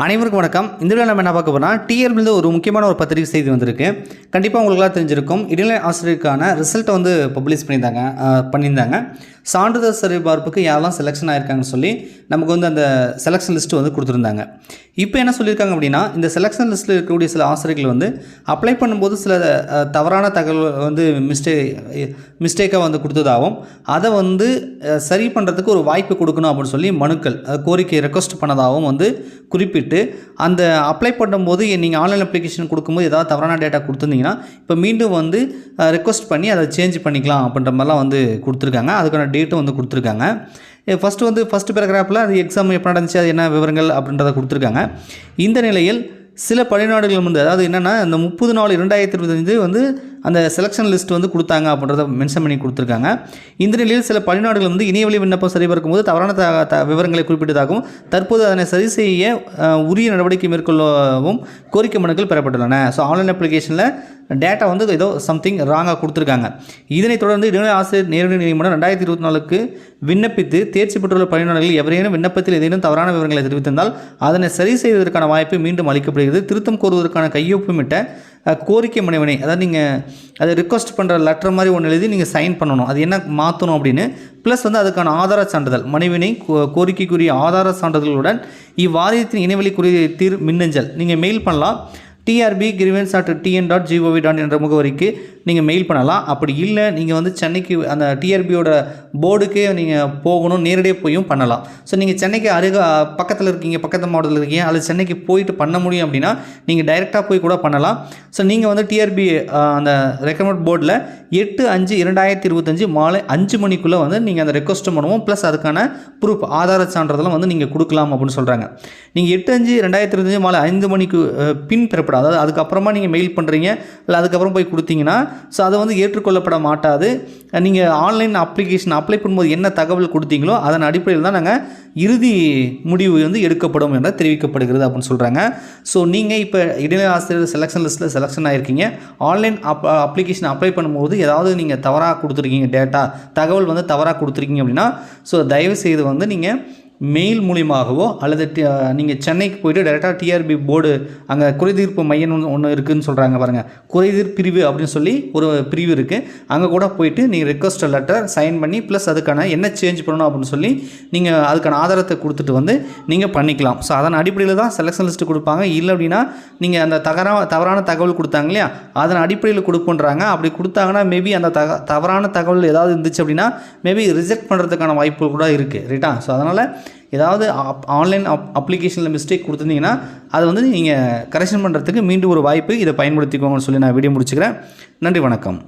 அனைவருக்கும் வணக்கம். இந்த வீடியோ நம்ம என்ன பார்க்க போனால் டிஎல்பிலிருந்து ஒரு முக்கியமான ஒரு பத்திரிகை செய்தி வந்திருக்கு. கண்டிப்பாக உங்களுக்குலாம் தெரிஞ்சிருக்கும். இடைநிலை ஆசிரியருக்கான ரிசல்ட்டை வந்து பப்ளிஷ் பண்ணியிருந்தாங்க பண்ணியிருந்தாங்க. சான்றிதழ் சரிபார்ப்புக்கு யாரெல்லாம் செலெக்ஷன் ஆயிருக்காங்கன்னு சொல்லி நமக்கு வந்து அந்த செலெக்ஷன் லிஸ்ட்டு வந்து கொடுத்துருந்தாங்க. இப்போ என்ன சொல்லியிருக்காங்க அப்படின்னா இந்த செலெக்ஷன் லிஸ்ட்டில் இருக்கக்கூடிய சில ஆசிரியர்கள் வந்து அப்ளை பண்ணும்போது சில தவறான தகவல் வந்து மிஸ்டே மிஸ்டேக்காக வந்து கொடுத்ததாகவும் அதை வந்து சரி பண்ணுறதுக்கு ஒரு வாய்ப்பு கொடுக்கணும் அப்படின்னு சொல்லி மனுக்கள் கோரிக்கை ரெக்வஸ்ட் பண்ணதாகவும் வந்து குறிப்பிட்டு அந்த அப்ளை பண்ணும்போது நீங்கள் ஆன்லைன் அப்ளிகேஷன் கொடுக்கும்போது ஏதாவது தவறான டேட்டா கொடுத்துருந்தீங்கன்னா இப்போ மீண்டும் வந்து ரெக்வஸ்ட் பண்ணி அதை சேஞ்ச் பண்ணிக்கலாம் அப்படின்ற மாதிரிலாம் வந்து கொடுத்துருக்காங்க. அதுக்கான டேட்டும் வந்து கொடுத்துருக்காங்க. ஃபஸ்ட்டு வந்து ஃபஸ்ட் பேராகிராஃபில் அது எக்ஸாம் எப்போ நடந்துச்சு அது என்ன விவரங்கள் அப்படின்றத கொடுத்துருக்காங்க. இந்த நிலையில் சில பணிநாடுகள் வந்து அதாவது என்னென்னா இந்த முப்பது நாலு இரண்டாயிரத்தி இருபத்தஞ்சு வந்து அந்த செலெக்ஷன் லிஸ்ட் வந்து கொடுத்தாங்க அப்படின்றத மென்ஷன் பண்ணி கொடுத்துருக்காங்க. இந்த நிலையில் சில பணிநாடுகள் வந்து இணையவழி விண்ணப்பம் சரிபார்க்கும் போது தவறான த த விவரங்களை குறிப்பிட்டதாகவும் தற்போது அதனை சரி செய்ய உரிய நடவடிக்கை மேற்கொள்ளவும் கோரிக்கை மனுக்கள் பெறப்பட்டுள்ளன. ஸோ ஆன்லைன் அப்ளிகேஷனில் டேட்டா வந்து ஏதோ சம்திங் ராங்காக கொடுத்துருக்காங்க. இதனைத் தொடர்ந்து இடைநிலை ஆசிரியர் நேரடி நீதிமன்றம் ரெண்டாயிரத்தி இருபத்தி நாலுக்கு விண்ணப்பித்து தேர்ச்சி பெற்றுள்ள பணியாளர்கள் எவரேனும் விண்ணப்பத்தில் ஏதேனும் தவறான விவரங்களை தெரிவித்திருந்தால் அதனை சரி செய்வதற்கான வாய்ப்பு மீண்டும் அளிக்கப்படுகிறது. திருத்தம் கோருவதற்கான கையொப்பமிட்ட கோரிக்கை மனைவனை அதாவது நீங்கள் அதை ரிக்வஸ்ட் பண்ணுற லெட்டர் மாதிரி ஒன்று எழுதி நீங்கள் சைன் பண்ணணும். அது என்ன மாற்றணும் அப்படின்னு ப்ளஸ் வந்து அதுக்கான ஆதார சான்றிதழ். மனைவினை கோ- கோரிக்கைக்குரிய ஆதார சான்றிதழ்களுடன் இவ்வாரியத்தின் இணைவெளி குறிய தீர் மின்னஞ்சல். நீங்கள் மெயில் பண்ணலாம். TRB grievance at TN dot GOV dot என்ற முகவரிக்கு நீங்கள் மெயில் பண்ணலாம். அப்படி இல்லை நீங்கள் வந்து சென்னைக்கு அந்த டிஆர்பியோட போர்டுக்கே நீங்கள் போகணும் நேரடியாக போயும் பண்ணலாம். ஸோ நீங்கள் சென்னைக்கு அருக பக்கத்தில் இருக்கீங்க பக்கத்து மாவட்டத்தில் இருக்கீங்க அல்லது சென்னைக்கு போயிட்டு பண்ண முடியும் அப்படின்னா நீங்கள் டைரெக்டாக போய் கூட பண்ணலாம். ஸோ நீங்கள் வந்து டிஆர்பி அந்த ரெக்கமெண்ட் போர்டில் எட்டு அஞ்சு இரண்டாயிரத்தி இருபத்தஞ்சு மாலை அஞ்சு மணிக்குள்ளே வந்து நீங்கள் அந்த ரெக்வஸ்ட் பண்ணுவோம் ப்ளஸ் அதுக்கான ப்ரூஃப் ஆதார சான்றதெல்லாம் வந்து நீங்கள் கொடுக்கலாம் அப்படின்னு சொல்கிறாங்க நீங்கள் எட்டு அஞ்சு ரெண்டாயிரத்தி இருபத்தஞ்சு மாலை ஐந்து மணிக்கு பின் பெறப்பட்ட பெறப்படும் அதாவது அதுக்கப்புறமா நீங்கள் மெயில் பண்ணுறீங்க இல்லை அதுக்கப்புறம் போய் கொடுத்தீங்கன்னா ஸோ அதை வந்து ஏற்றுக்கொள்ளப்பட மாட்டாது. நீங்கள் ஆன்லைன் அப்ளிகேஷன் அப்ளை பண்ணும்போது என்ன தகவல் கொடுத்தீங்களோ அதன் அடிப்படையில் தான் நாங்கள் இறுதி முடிவு வந்து எடுக்கப்படும் என தெரிவிக்கப்படுகிறது அப்படின்னு சொல்கிறாங்க ஸோ நீங்கள் இப்போ இடைநிலை ஆசிரியர் செலெக்ஷன் லிஸ்ட்டில் செலெக்ஷன் ஆகிருக்கீங்க ஆன்லைன் அப் அப்ளிகேஷன் அப்ளை பண்ணும்போது ஏதாவது நீங்கள் தவறாக கொடுத்துருக்கீங்க டேட்டா தகவல் வந்து தவறாக கொடுத்துருக்கீங்க அப்படின்னா ஸோ தயவு செய்து வந்து நீங்கள் மெயில் மூலியமாகவோ அல்லது நீங்கள் சென்னைக்கு போயிட்டு டேரெக்டாக டிஆர்பி போர்டு அங்கே குறைதீர்ப்பு மையம் ஒன்று ஒன்று இருக்குதுன்னு சொல்கிறாங்க பாருங்கள் குறைதீர் பிரிவு அப்படின்னு சொல்லி ஒரு பிரிவு இருக்குது அங்கே கூட போயிட்டு நீங்கள் ரெக்வஸ்ட் லெட்டர் சைன் பண்ணி ப்ளஸ் அதுக்கான என்ன சேஞ்ச் பண்ணணும் அப்படின்னு சொல்லி நீங்கள் அதுக்கான ஆதாரத்தை கொடுத்துட்டு வந்து நீங்கள் பண்ணிக்கலாம். ஸோ அதன் அடிப்படையில் தான் செலெக்ஷன் லிஸ்ட்டு கொடுப்பாங்க. இல்லை அப்படின்னா நீங்கள் அந்த தகரா தவறான தகவல் கொடுத்தாங்க இல்லையா? அதன் அடிப்படையில் கொடுப்போன்றாங்க. அப்படி கொடுத்தாங்கன்னா மேபி அந்த தக தவறான தகவல் ஏதாவது இருந்துச்சு அப்படின்னா மேபி ரிஜெக்ட் பண்ணுறதுக்கான வாய்ப்புகள் கூட இருக்குது ரைட்டா ஸோ அதனால் ஏதாவது ஆன்லைன் அப் அப்ளிகேஷனில் மிஸ்டேக் கொடுத்துருந்தீங்கன்னா அதை வந்து நீங்கள் கரெக்ஷன் பண்ணுறதுக்கு மீண்டும் ஒரு வாய்ப்பு இதை பயன்படுத்திக்கோங்கன்னு சொல்லி நான் வீடியோ முடிச்சுக்கிறேன். நன்றி வணக்கம்.